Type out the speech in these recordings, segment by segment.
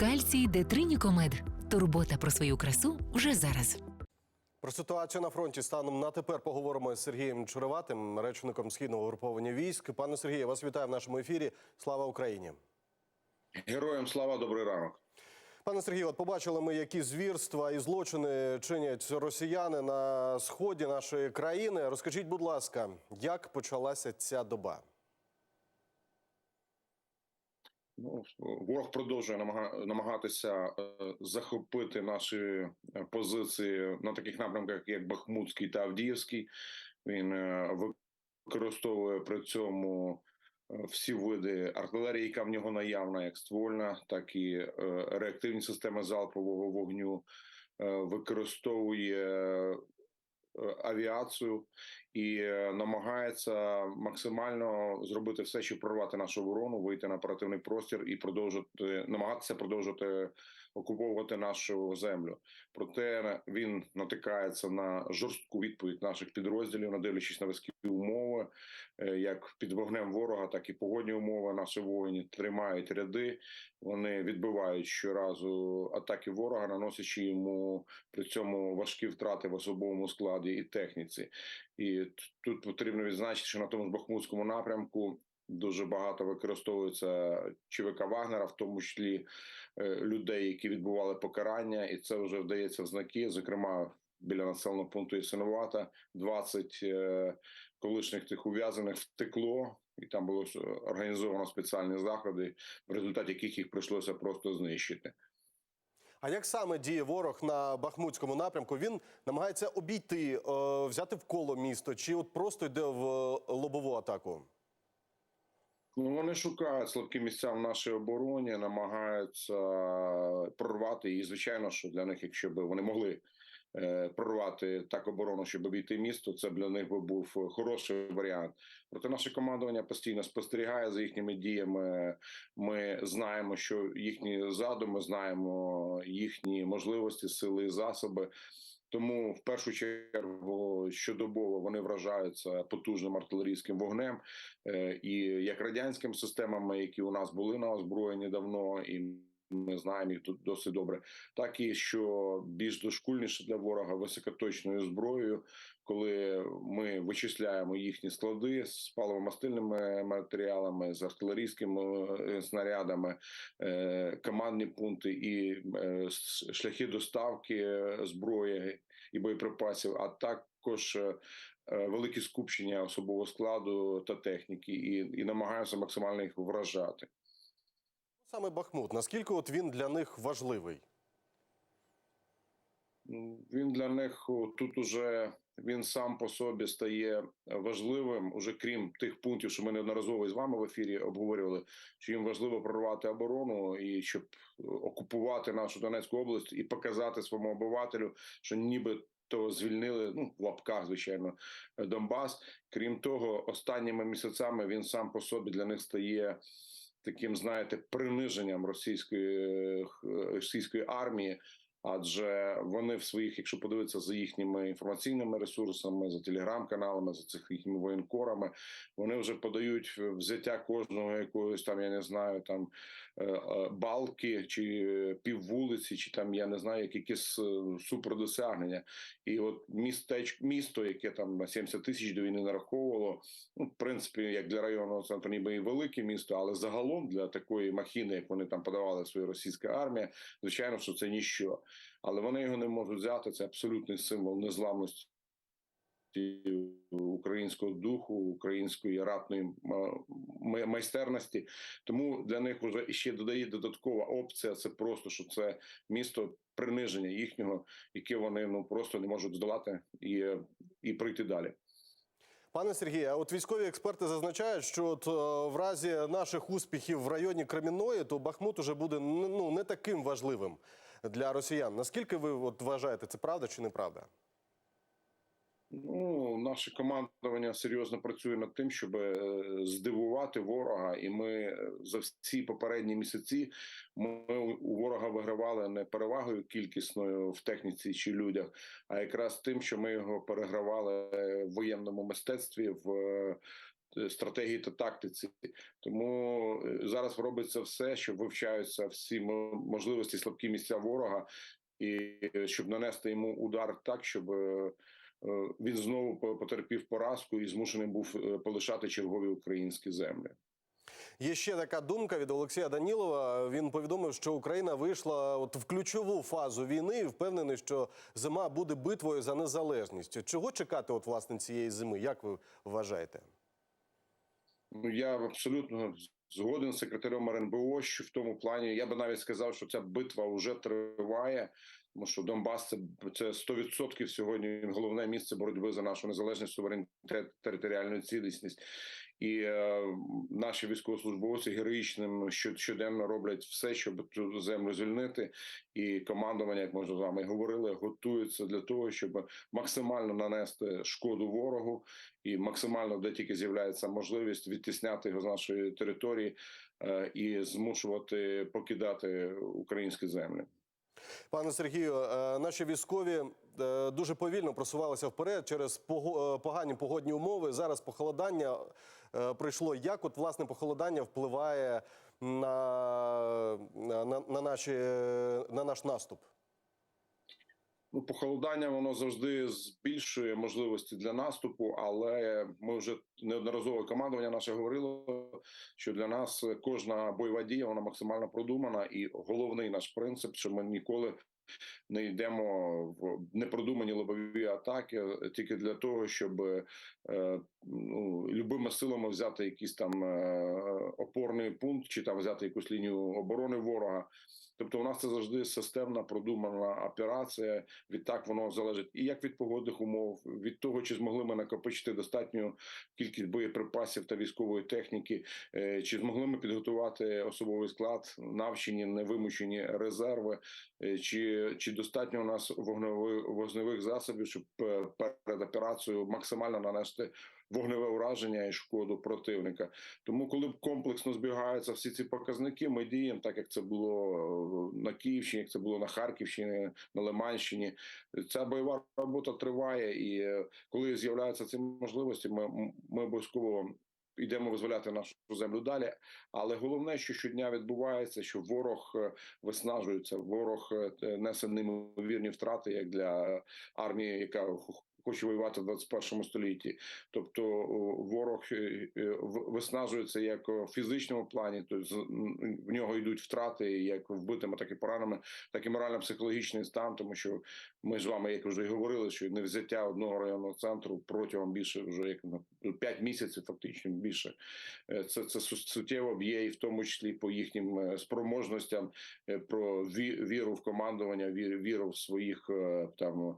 Кальцій Детринікомед. Турбота про свою красу вже зараз. Про ситуацію на фронті станом на тепер поговоримо з Сергієм Чуриватим, речником східного угруповання військ. Пане Сергію, вас вітаю в нашому ефірі. Слава Україні! Героям слава, добрий ранок. Пане Сергію, от побачили ми, які звірства і злочини чинять росіяни на сході нашої країни. Розкажіть, будь ласка, як почалася ця доба? Ну, ворог продовжує намага- намагатися е, захопити наші е, позиції на таких напрямках, як Бахмутський та Авдіївський. Він е, використовує при цьому е, всі види артилерії, яка в нього наявна, як ствольна, так і е, реактивні системи залпового вогню. Е, Використовує е, авіацію і е, намагається максимально зробити все, щоб прорвати нашу оборону, вийти на оперативний простір і продовжити намагатися продовжити окуповувати нашу землю. Проте він натикається на жорстку відповідь наших підрозділів, не дивлячись на високі умови, е, як під вогнем ворога, так і погодні умови. Наші воїни тримають ряди. Вони відбивають щоразу атаки ворога, наносячи йому при цьому важкі втрати в особовому складі і техніці. І тут потрібно відзначити, що на тому ж Бахмутському напрямку дуже багато використовується ЧВК Вагнера, в тому числі е, людей, які відбували покарання, і це вже вдається в знаки. Зокрема, біля населеного пункту Ясиновата 20 е, колишніх тих ув'язаних втекло. І там було організовано спеціальні заходи, в результаті яких їх прийшлося просто знищити. А як саме діє ворог на Бахмутському напрямку? Він намагається обійти, е, взяти в коло місто, чи от просто йде в е, лобову атаку? Ну, вони шукають слабкі місця в нашій обороні, намагаються прорвати її. Звичайно, що для них, якщо б вони могли прорвати так оборону, щоб обійти місто, це для них би був хороший варіант. Проте наше командування постійно спостерігає за їхніми діями. Ми знаємо, що їхні задуми, знаємо їхні можливості, сили і засоби. Тому в першу чергу щодобово вони вражаються потужним артилерійським вогнем е, і як радянськими системами, які у нас були на озброєнні давно, і ми знаємо їх тут досить добре, так і що більш дошкульніше для ворога високоточною зброєю, коли ми вичисляємо їхні склади з паливомастильними матеріалами, з артилерійськими е, снарядами, е, командні пункти і е, шляхи доставки зброї і боєприпасів, а також великі скупчення особового складу та техніки, і, і намагаємося максимально їх вражати. Саме Бахмут. Наскільки от він для них важливий? Ну, Він для них тут уже він сам по собі стає важливим, уже крім тих пунктів, що ми неодноразово з вами в ефірі обговорювали, що їм важливо прорвати оборону і щоб е, окупувати нашу Донецьку область і показати своєму обивателю, що ніби. То звільнили ну в лапках, звичайно, Донбас. Крім того, останніми місяцями він сам по собі для них стає таким, знаєте, приниженням російської е, російської армії. Адже вони в своїх, якщо подивитися за їхніми інформаційними ресурсами, за телеграм-каналами, за цих їхніми воєнкорами, вони вже подають взяття кожного якоїсь там, я не знаю, там е, е, балки чи піввулиці, чи там я не знаю, якісь е, супердосягнення. І от містеч, місто, яке там на 70 тисяч до війни нараховувало, ну в принципі, як для районного центру, ніби і велике місто, але загалом для такої махіни, як вони там подавали свою російська армія, звичайно, що це ніщо. Але вони його не можуть взяти. Це абсолютний символ незламності українського духу, української ратної м- майстерності. Тому для них вже ще додає додаткова опція. Це просто що це місто приниження їхнього, яке вони ну просто не можуть здолати і, і пройти далі. Пане Сергію, от військові експерти зазначають, що от, е, в разі наших успіхів в районі Кремінної, то Бахмут уже буде ну, не таким важливим для росіян. Наскільки ви от, вважаєте, це правда чи неправда? Ну, наше командування серйозно працює над тим, щоб е, здивувати ворога, і ми е, за всі попередні місяці ми у ворога вигравали не перевагою кількісною в техніці чи людях, а якраз тим, що ми його перегравали в воєнному мистецтві в е, стратегії та тактиці. Тому е, зараз робиться все, щоб вивчаються всі мо- можливості слабкі місця ворога, і е, щоб нанести йому удар так, щоб е, він знову потерпів поразку і змушений був полишати чергові українські землі. Є ще така думка від Олексія Данілова. Він повідомив, що Україна вийшла от в ключову фазу війни і впевнений, що зима буде битвою за незалежність. Чого чекати, от власне цієї зими? Як ви вважаєте? Ну я абсолютно згоден з секретарем РНБО, що в тому плані я би навіть сказав, що ця битва вже триває. Тому що Донбас це, це 100% сьогодні головне місце боротьби за нашу незалежність, суверенітет, територіальну цілісність. І е, наші військовослужбовці героїчним що- щоденно роблять все, щоб цю землю звільнити. І командування, як ми з вами говорили, готується для того, щоб максимально нанести шкоду ворогу і максимально, де тільки з'являється можливість відтісняти його з нашої території е, і змушувати покидати українські землі. Пане Сергію, е, наші військові е, дуже повільно просувалися вперед через е, погані погодні умови. Зараз похолодання е, прийшло. Як от власне похолодання впливає на, на, на, наші, на наш наступ? Ну, похолодання воно завжди збільшує можливості для наступу, але ми вже неодноразово командування наше говорило, що для нас кожна бойова дія вона максимально продумана, і головний наш принцип, що ми ніколи не йдемо в непродумані лобові атаки тільки для того, щоб е, ну, любими силами взяти якийсь там е, опорний пункт, чи там взяти якусь лінію оборони ворога. Тобто, у нас це завжди системна продумана операція. Відтак воно залежить і як від погодних умов, від того, чи змогли ми накопичити достатню кількість боєприпасів та військової техніки, е, чи змогли ми підготувати особовий склад, навчені, невимучені резерви, е, чи, чи достатньо у нас вогневих вогневих засобів, щоб е, перед операцією максимально нанести вогневе ураження і шкоду противника. Тому, коли комплексно збігаються всі ці показники, ми діємо так, як це було е, на Київщині, як це було на Харківщині, на Лиманщині. Ця бойова робота триває, і е, коли з'являються ці можливості, ми, ми обов'язково. Йдемо визволяти нашу землю далі, але головне, що щодня відбувається, що ворог е, виснажується, ворог е, несе неймовірні втрати, як для армії, яка хоче воювати в 21 столітті. Тобто ворог е, е, в- виснажується як у фізичному плані, то з- в нього йдуть втрати як вбитими, так і пораненими, так і морально-психологічний стан, тому що ми з вами, як вже і говорили, що не взяття одного районного центру протягом більше вже як на 5 місяців, фактично більше. Е, Це це суттєво б'є, і в тому числі по їхнім спроможностям, про ві- віру в командування, віру, в своїх там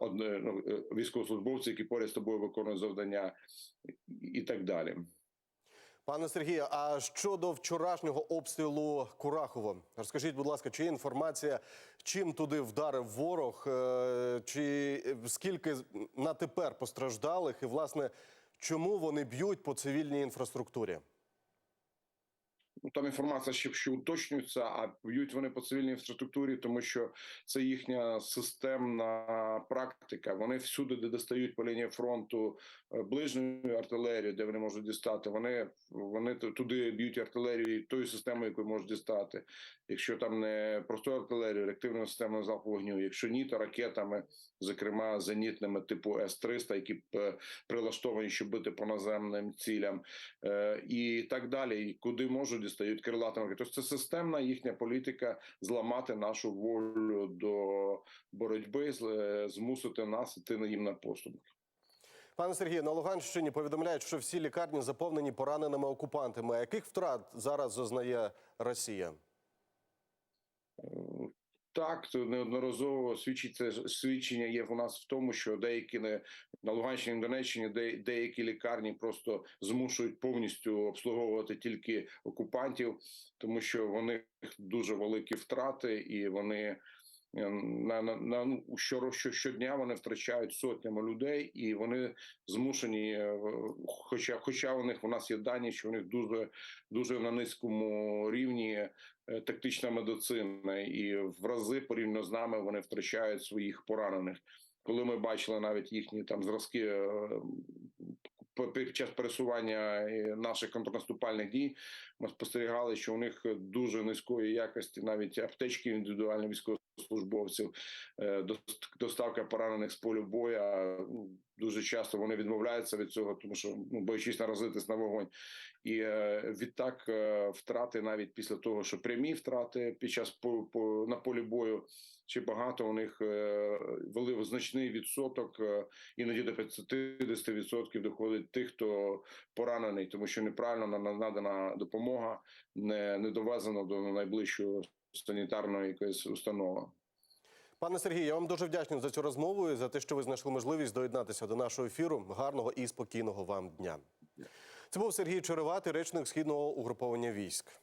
одне е, які поряд з тобою виконують завдання, і- так далі. Пане Сергію, а щодо вчорашнього обстрілу Курахово, розкажіть, будь ласка, чи є інформація, чим туди вдарив ворог, е, чи скільки на тепер постраждалих, і власне чому вони б'ють по цивільній інфраструктурі? Ну, Там інформація ще, ще уточнюється, а б'ють вони по цивільній інфраструктурі, тому що це їхня системна практика. Вони всюди, де достають по лінії фронту е, ближньої артилерії, де вони можуть дістати. Вони вони туди б'ють артилерію тою системою, яку можуть дістати. Якщо там не простою артилерією, реактивною системою залпового вогню, якщо ні, то ракетами, зокрема зенітними типу С-300, які е, прилаштовані, щоб бити по наземним цілям е, і так далі. Куди можуть дістають крилатими ракетами. Тобто це системна їхня політика зламати нашу волю до боротьби, е, змусити нас іти їм на поступки. Пане Сергію, на Луганщині повідомляють, що всі лікарні заповнені пораненими окупантами. А яких втрат зараз зазнає Росія? Так, то неодноразово свідчить це свідчення є в нас в тому, що деякі не на Луганщині, Донеччині, де деякі лікарні просто змушують повністю обслуговувати тільки окупантів, тому що в них дуже великі втрати, і вони е, на, на, на ну, що, що щодня вони втрачають сотнями людей, і вони змушені, е, хоча, хоча у них у нас є дані, що у них дуже дуже на низькому рівні тактична медицина, і в рази порівняно з нами вони втрачають своїх поранених. Коли ми бачили навіть їхні там зразки е, під час пересування е, наших контрнаступальних дій ми спостерігали, що у них дуже низької якості навіть аптечки індивідуальні військовослужбовців, е, дос- доставка поранених з полю боя. ну, Дуже часто вони відмовляються від цього, тому що ну боячись наразитись на вогонь. І е, відтак е, втрати навіть після того, що прямі втрати під час по, по на полі бою, чи багато у них е, вели значний відсоток, е, іноді до 50% доходить тих, хто поранений, тому що неправильно на- на- надана допомога не, не довезена до найближчого санітарної якоїсь установи. Пане Сергію, я вам дуже вдячний за цю розмову і за те, що ви знайшли можливість доєднатися до нашого ефіру. Гарного і спокійного вам дня. Це був Сергій Череватий, речник східного угруповання військ.